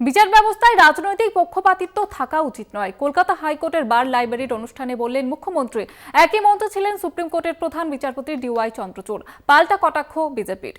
বিচার ব্যবস্থায় রাজনৈতিক পক্ষপাতিত্ব থাকা উচিত নয়। কলকাতা হাইকোর্টের বার লাইব্রেরির অনুষ্ঠানে বললেন মুখ্যমন্ত্রী, একই মন্ত্র ছিলেন সুপ্রিম কোর্টের প্রধান বিচারপতি ডিওয়াই চন্দ্রচূড়, পাল্টা কটাক্ষ বিজেপির।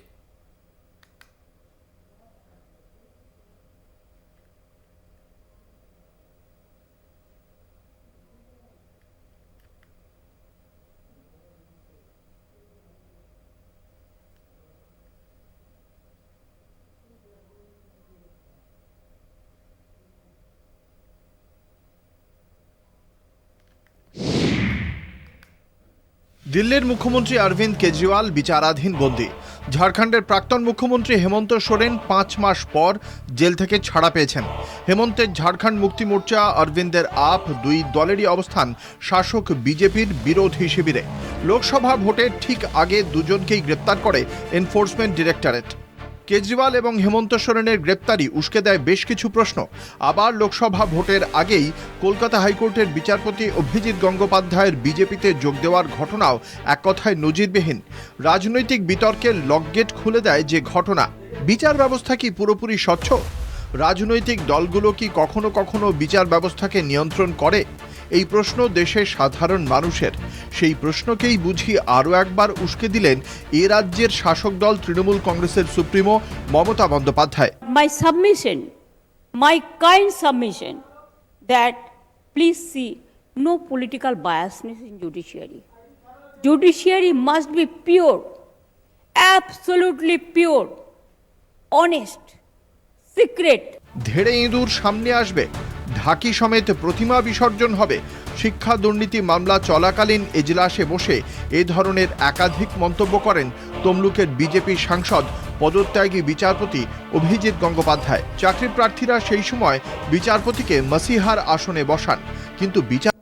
দিল্লির মুখ্যমন্ত্রী অরবিন্দ কেজরিওয়াল বিচারাধীন বন্দি। ঝাড়খণ্ডের প্রাক্তন মুখ্যমন্ত্রী হেমন্ত সোরেন পাঁচ মাস পর জেল থেকে ছাড়া পেয়েছেন। হেমন্তের ঝাড়খণ্ড মুক্তি মোর্চা অরবিন্দের আপ দুই দলেরই অবস্থান শাসক বিজেপির বিরোধী শিবিরে। লোকসভা ভোটের ঠিক আগে দুজনকেই গ্রেপ্তার করে এনফোর্সমেন্ট ডিরেক্টরেট। কেজরিওয়াল এবং হেমন্ত সোরেনের গ্রেপ্তারি উস্কে দেয় বেশ কিছু প্রশ্ন। আবার লোকসভা ভোটের আগেই কলকাতা হাইকোর্টের বিচারপতি অভিজিৎ গঙ্গোপাধ্যায়ের বিজেপিতে যোগ দেওয়ার ঘটনাও এক কথায় নজিরবিহীন। রাজনৈতিক বিতর্কের লকগেট খুলে দেয় যে ঘটনা। বিচার ব্যবস্থা কি পুরোপুরি স্বচ্ছ? রাজনৈতিক দলগুলো কি কখনো কখনো বিচার ব্যবস্থাকে নিয়ন্ত্রণ করে? এই প্রশ্ন দেশের সাধারণ মানুষের। সেই প্রশ্নকেই বুঝি আরও একবার উস্কে দিলেন এ রাজ্যের শাসক দল তৃণমূল কংগ্রেসের supremo Mamata Bandyopadhyay. My submission my kind submission that please see no political biasness in judiciary judiciary must be pure absolutely pure honest secret, ধেড়ে ইঁদুর সামনে আসবে। ঢাকি সমেত প্রতিমা বিসর্জন হবে। শিক্ষা দুর্নীতি মামলা চলাকালীন এজলাসে বসে এ ধরনের একাধিক মন্তব্য করেন তমলুকের বিজেপি সাংসদ পদত্যাগী বিচারপতি অভিজিৎ গঙ্গোপাধ্যায়। চাকরি প্রার্থীরা সেই সময় বিচারপতিকে মসিহার আসনে বসান কিন্তু বিচার